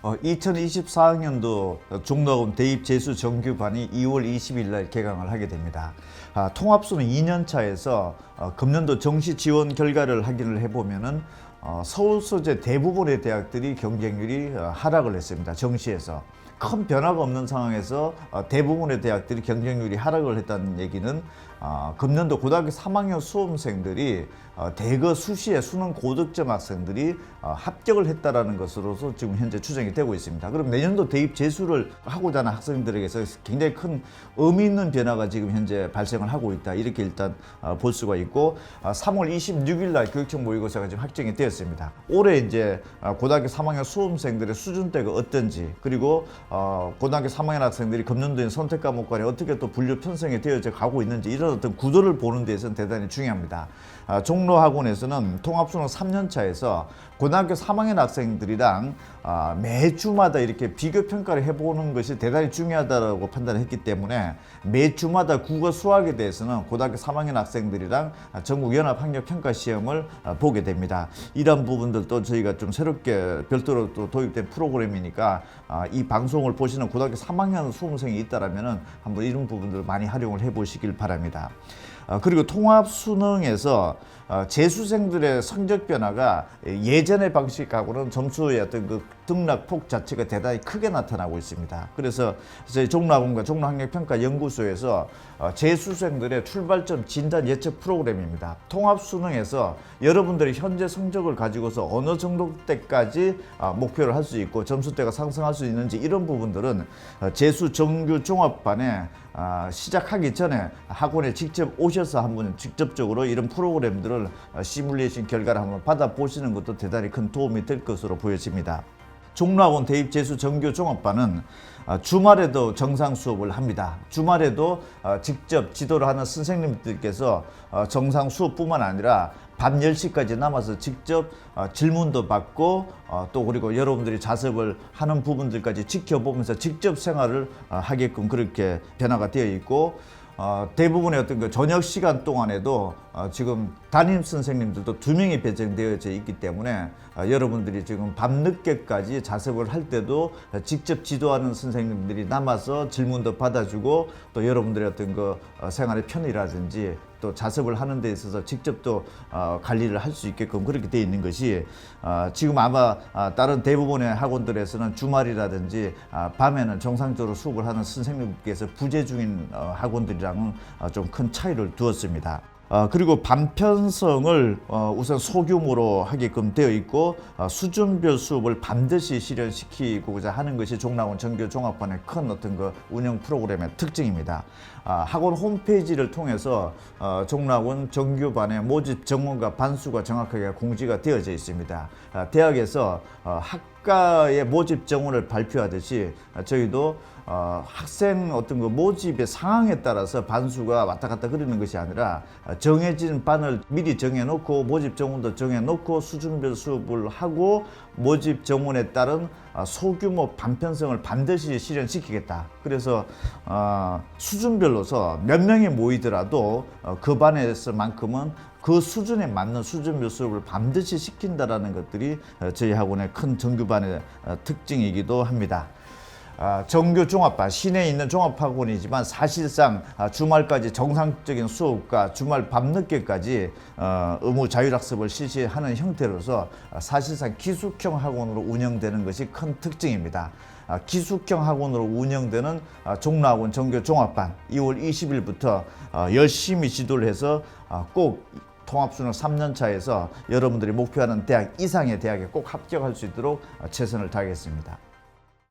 어, 2024학년도 종로학원 대입 재수 정규반이 2월 20일 날 개강을 하게 됩니다. 아, 통합수는 2년 차에서 어, 금년도 정시 지원 결과를 확인을 해보면은 어, 서울 소재 대부분의 대학들이 경쟁률이 어, 하락을 했습니다. 정시에서. 큰 변화가 없는 상황에서 어, 대부분의 대학들이 경쟁률이 하락을 했다는 얘기는 어, 금년도 고등학교 3학년 수험생들이 어, 대거 수시에 수능 고득점 학생들이 어, 합격을 했다라는 것으로서 지금 현재 추정이 되고 있습니다. 그럼 내년도 대입 재수를 하고자 하는 학생들에게서 굉장히 큰 의미 있는 변화가 지금 현재 발생을 하고 있다. 이렇게 일단 어, 볼 수가 있고 어, 3월 26일 날 교육청 모의고사가 지금 확정이 되었습니다. 올해 이제 어, 고등학교 3학년 수험생들의 수준대가 어떤지 그리고 어, 고등학교 3학년 학생들이 금년도에 선택 과목 간에 어떻게 또 분류 편성이 되어져 가고 있는지 이런 어떤 구도를 보는 데에서는 대단히 중요합니다. 아, 종로학원에서는 통합수능 3년 차에서 고등학교 3학년 학생들이랑 아, 매주마다 이렇게 비교 평가를 해보는 것이 대단히 중요하다고 판단했기 때문에 매주마다 국어 수학에 대해서는 고등학교 3학년 학생들이랑 아, 전국 연합 학력 평가 시험을 아, 보게 됩니다. 이런 부분들도 저희가 좀 새롭게 별도로 또 도입된 프로그램이니까 아, 이 방송을 보시는 고등학교 3학년 수험생이 있다라면은 한번 이런 부분들을 많이 활용을 해보시길 바랍니다. 어, 그리고 통합 수능에서 어, 재수생들의 성적 변화가 예전의 방식하고는 점수의 어떤 그 등락폭 자체가 대단히 크게 나타나고 있습니다. 그래서 저희 종로학원과 종로학력평가연구소에서 어, 재수생들의 출발점 진단 예측 프로그램입니다. 통합 수능에서 여러분들이 현재 성적을 가지고서 어느 정도 때까지 아, 목표를 할 수 있고 점수대가 상승할 수 있는지 이런 부분들은 어, 재수 정규 종합반에 아, 시작하기 전에 학원에 직접 오셔서 한번 직접적으로 이런 프로그램들을 어, 시뮬레이션 결과를 한번 받아보시는 것도 대단히 큰 도움이 될 것으로 보여집니다. 종로학원 대입 재수 정규 종합반은 어, 주말에도 정상 수업을 합니다. 주말에도 어, 직접 지도를 하는 선생님들께서 어, 정상 수업뿐만 아니라 밤 10시까지 남아서 직접 어, 질문도 받고 어, 또 그리고 여러분들이 자습을 하는 부분들까지 지켜보면서 직접 생활을 어, 하게끔 그렇게 변화가 되어 있고 어, 대부분의 어떤 그 저녁 시간 동안에도 어, 지금 담임 선생님들도 두 명이 배정되어져 있기 때문에 어, 여러분들이 지금 밤늦게까지 자습을 할 때도 직접 지도하는 선생님들이 남아서 질문도 받아주고 또 여러분들의 어떤 그 어, 생활의 편의라든지 또 자습을 하는 데 있어서 직접 또 어, 관리를 할 수 있게끔 그렇게 되어 있는 것이 어, 지금 아마 아, 다른 대부분의 학원들에서는 주말이라든지 아, 밤에는 정상적으로 수업을 하는 선생님께서 부재 중인 어, 학원들이랑은 어, 좀큰 차이를 두었습니다. 어, 그리고 반편성을 어, 우선 소규모로 하게끔 되어 있고 어, 수준별 수업을 반드시 실현시키고자 하는 것이 종락원 정교 종합반의 큰 어떤 그 운영 프로그램의 특징입니다. 아, 학원 홈페이지를 통해서 어, 종락원 정규반의 모집 정원과 반수가 정확하게 공지가 되어져 있습니다. 아, 대학에서 어, 학 과의 모집 정원을 발표하듯이 아, 저희도 어, 학생 어떤 그 모집의 상황에 따라서 반수가 왔다 갔다 그리는 것이 아니라 어, 정해진 반을 미리 정해놓고 모집 정원도 정해놓고 수준별 수업을 하고 모집 정원에 따른 어, 소규모 반편성을 반드시 실현시키겠다. 그래서 어, 수준별로서 몇 명이 모이더라도 어, 그 반에서만큼은 그 수준에 맞는 수준별 수업을 반드시 시킨다라는 것들이 어, 저희 학원의 큰 정규반의 어, 특징이기도 합니다. 아, 정규 종합반 시내에 있는 종합학원이지만 사실상 아, 주말까지 정상적인 수업과 주말 밤늦게까지 어, 의무 자율학습을 실시하는 형태로서 아, 사실상 기숙형 학원으로 운영되는 것이 큰 특징입니다. 아, 기숙형 학원으로 운영되는 아, 종로학원 정규 종합반 2월 20일부터 어, 열심히 지도를 해서 아, 꼭 통합수능 3년 차에서 여러분들이 목표하는 대학 이상의 대학에 꼭 합격할 수 있도록 어, 최선을 다하겠습니다.